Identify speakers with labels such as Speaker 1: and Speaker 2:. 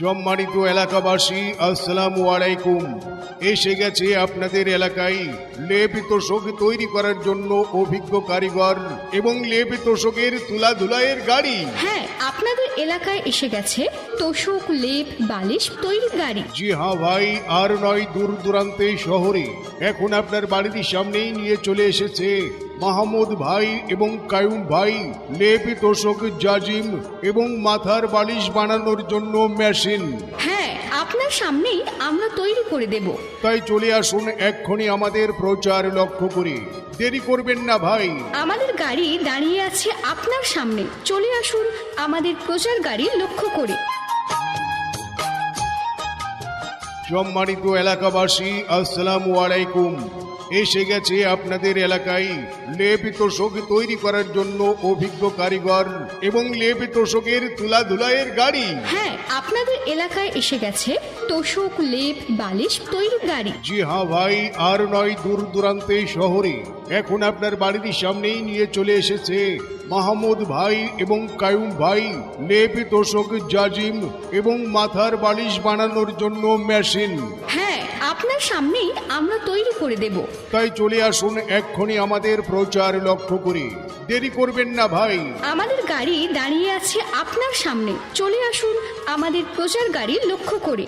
Speaker 1: সম্মানিত এলাকাবাসী, আসসালামু আলাইকুম। এসে গেছে আপনাদের এলাকায় লেপ তোষক তৈরি করার জন্য অভিজ্ঞ কারিগর এবং লেপ তোষকের তুলা ধুলাইয়ের গাড়ি।
Speaker 2: হ্যাঁ আপনাদের এলাকায় এসে গেছে তোষক লেপ বালিশ তৈরি গাড়ি।
Speaker 1: জি হ্যাঁ ভাই আর নয় দূর দূরান্তে শহরে। এখন আপনার বাড়ির সামনেই নিয়ে চলে এসেছে মাহমুদ ভাই এবং কায়ুম ভাই লেপ তোষক জাজিম এবং মাথার বালিশ বানানোর জন্য মেশিন।
Speaker 2: হ্যাঁ আপনার সামনেই আমরা তৈরি করে দেব।
Speaker 1: তাই চলে আসুন এক্ষুনি আমাদের প্রচার লক্ষ্য করি। দেরি করবেন না ভাই।
Speaker 2: আমাদের গাড়ি দাঁড়িয়ে আছে আপনার সামনে। চলে আসুন আমাদের প্রচার গাড়ি লক্ষ্য করে।
Speaker 1: সম্মানিত এলাকাবাসী আসসালামু আলাইকুম। এসে গেছে আপনাদের এলাকায় লেপ তোষক তৈরি করার জন্য অভিজ্ঞ কারিগর এবং লেপ তোষকের তুলা ধুলাইয়ের গাড়ি।
Speaker 2: হ্যাঁ আপনাদের এলাকায় এসে গেছে তোষক লেপ বালিশ তৈরি গাড়ি।
Speaker 1: জি হ্যাঁ ভাই আর নয় দূর দূরান্তে শহরে। এখন আপনার বাড়ির সামনেই নিয়ে চলে এসেছে মাহমুদ ভাই এবং কায়ুম ভাই লেপ তোষক জাজিম এবং মাথার বালিশ বানানোর জন্য মেশিন।
Speaker 2: হ্যাঁ আপনার সামনেই আমরা তৈরি করে দেব।
Speaker 1: তাই চলে আসুন এক্ষুনি আমাদের প্রচার লক্ষ্য করে। দেরি করবেন না ভাই।
Speaker 2: আমাদের গাড়ি দাঁড়িয়ে আছে আপনার সামনে। চলে আসুন আমাদের প্রচার গাড়ি লক্ষ্য করে।